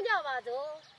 睡觉吧走。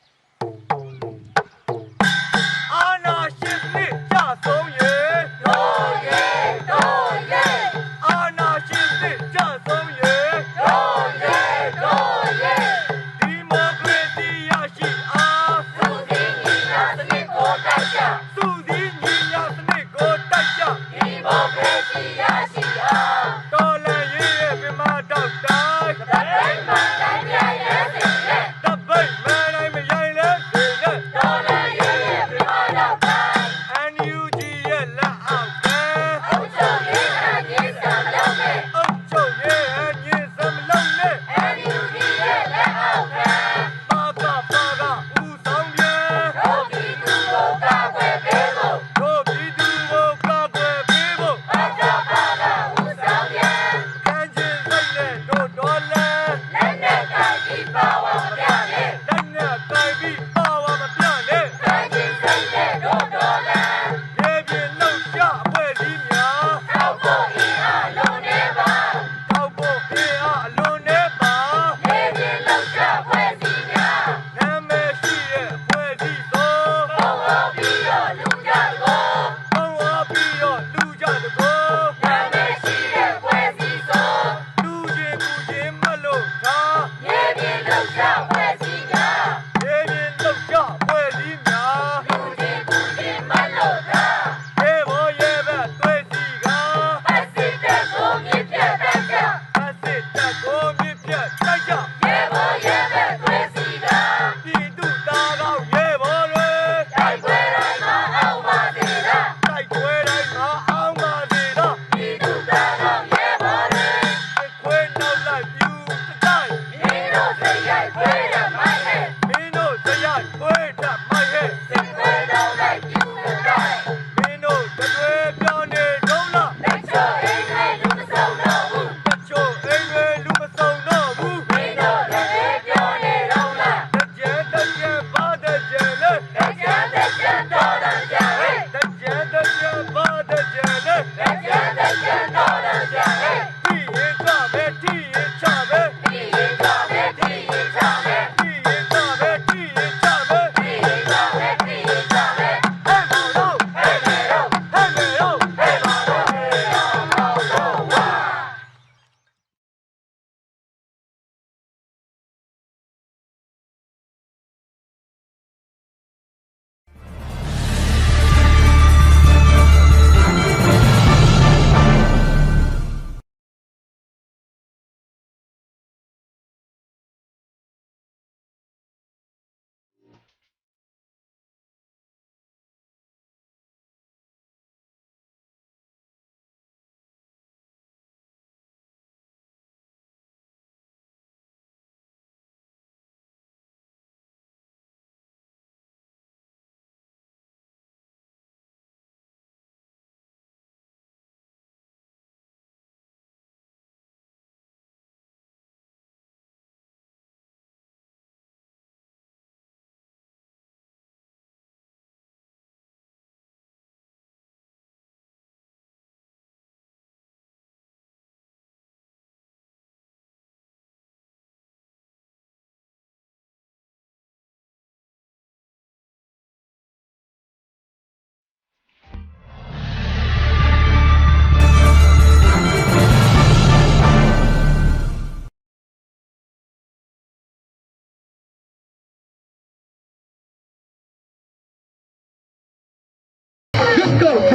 ရွ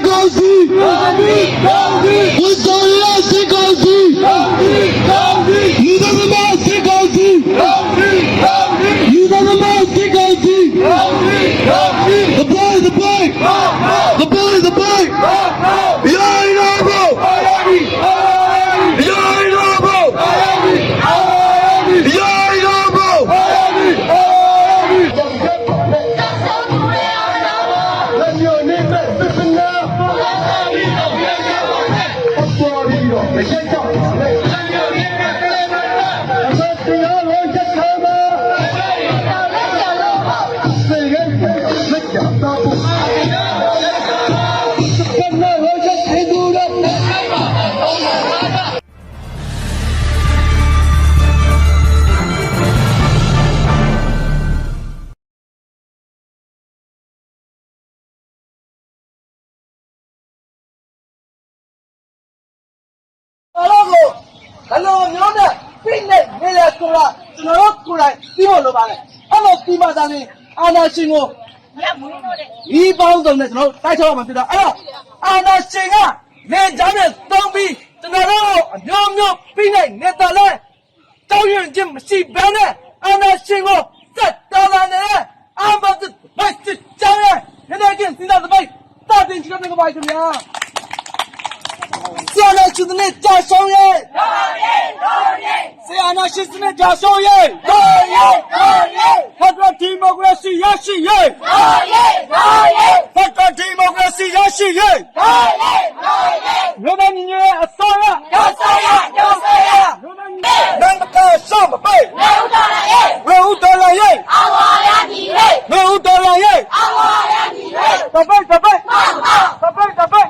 Gazi! Gazi! Gazi! Gazi! Gazi! ဘယ်လိုမျိုးနဲ့ပြိနေနေလဲဆိုတာကျွန်တော်တို့ကိုယ်တိုင်သိဖို့လိုပါတယ်အဲ့လိုဒီမှာသာနေအာနာရှင်ကိုဒီပေါင်းစုံနဲ့ကျွန်တော်တို့တိုက်ချောက်မှဖြစ်တာအဲ့တော့အာနာရှင်ကနေကြတဲ့သုံးပြီးကျွန်တော်တို့အမျိုးမျိုးပြိနေနေတာလဲတောင်းရင်ချင်းမရှိဘဲနဲ့အာနာရှင်ကိုစက်တော်လာနေတဲ့အာမတ်ဘတ်ချာရဲနေနေချင်းစီးတာသမိုင်းတာတင်ချင်တဲ့ကပါခင်ဗျာ ဆရာနာရှင်တဲ့ကြာဆုံးရဲ့ဆရာနာရှင်တဲ့ကြာဆုံးရဲ့ဖက်ဒရယ်ဒီမိုကရေစီရရှိရဲ့ဖက်ဒရယ်ဒီမိုကရေစီရရှိရဲ့မြန်မာညီရဲ့အစောရနန္ဒကဆောမပိဝေဦးတော်လာရဲ့ဝေဦးတော်လာရဲ့တပိတ်တပိတ်တပိတ်တပိတ်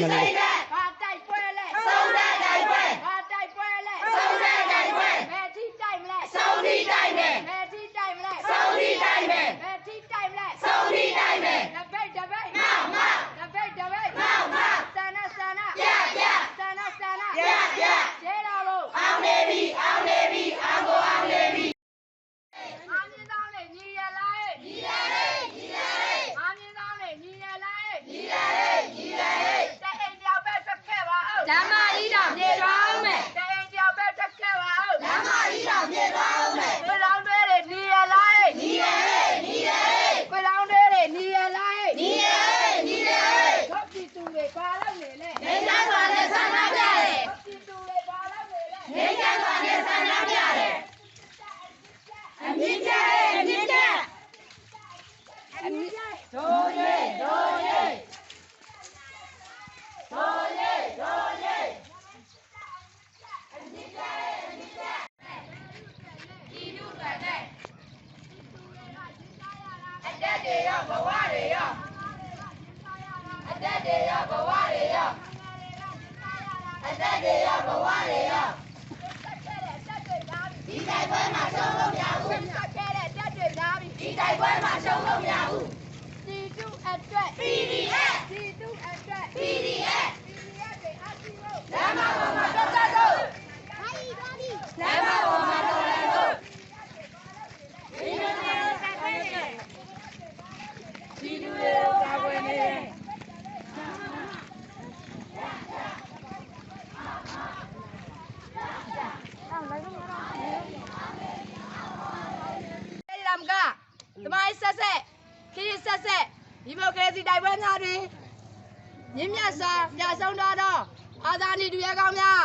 Malay. တိုက်ပွဲမှာရှုံးလို့မရဘူးဒီကျူအတွက် PDF ဆုံးတော့အာသာနီတူရဲကောင်းများ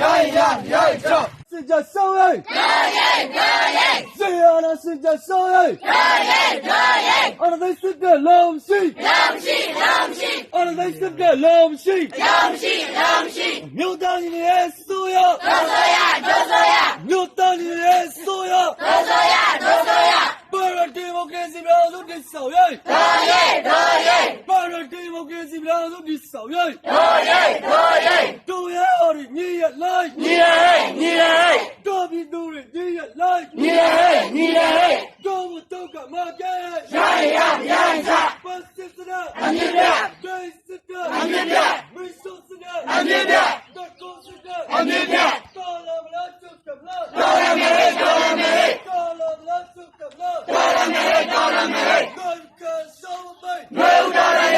ရိုက်ရရိုက်ချစစ်ကြဆောင်ရိုက်ရိုက်ရိုက်ရိုက်ရိုက်စေရနာစစ်ကြဆောင်ရိုက်ရိုက်ရိုက်ရိုက်ရိုက်အော်ဒိစစ်ကြလောင်ရှိလောင်ရှိလောင်ရှိအော်ဒိစစ်ကြလောင်ရှိလောင်ရှိလောင်ရှိမြို့သားကြီးရဲ့စိုးရဒိုစိုးရဒိုစိုးရမြို့သားကြီးရဲ့စိုးရဒိုစိုးရဒိုစိုးရ 团队默契是力量，团结，团结。团队默契是力量，团结，团结。都要努力，努力，努力，努力。都要努力，努力，努力，努力。多么多的默契，一样一样，一样一样。团结力量，团结力量，民族力量，团结力量。No, no, no.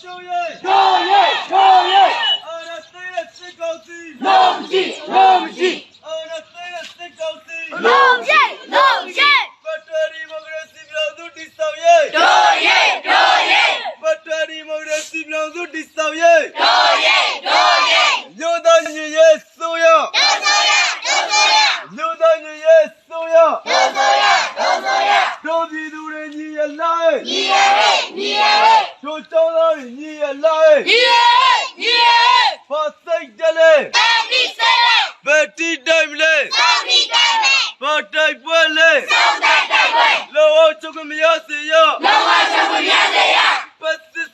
ရှုံးရေးရှုံးရေးရှုံးရေးအာဏာသိမ်းတဲ့စစ်ကောင်စီလုံးကြည့်လုံးကြည့်အာဏာသိမ်းတဲ့စစ်ကောင်စီလုံးကြည့်လုံးကြည့်ပတ်တော်ဒီမိုကရေစီပြောင်းစုတည်ဆောက်ရေးတော်ရေးတော်ရေးပတ်တော်ဒီမိုကရေစီပြောင်းစုတည်ဆောက်ရေးတော်ရေးတော်ရေးမြို့သားညီရဲ့ဆိုရတော်ဆိုရတော်ဆိုရမြို့သားညီရဲ့ဆိုရတော်ဆိုရတော်ဆိုရတော်ပြည်သူတွေညီရဲ့လိုက်ညီရဲ့ညီရဲ့ တို့ကျောင်းသားညီရလိုက်ညီရညီရဖတ်စိတ်တယ်လေတာမီစဲဘယ်တီတိုင်းလေတာမီတိုင်းလေဘာတိုက်ပွဲလေစောင်းတိုက်ပွဲလောအောင်ချုပ်မရစေရလောအောင်ချုပ်မရစေရပတ်စစ်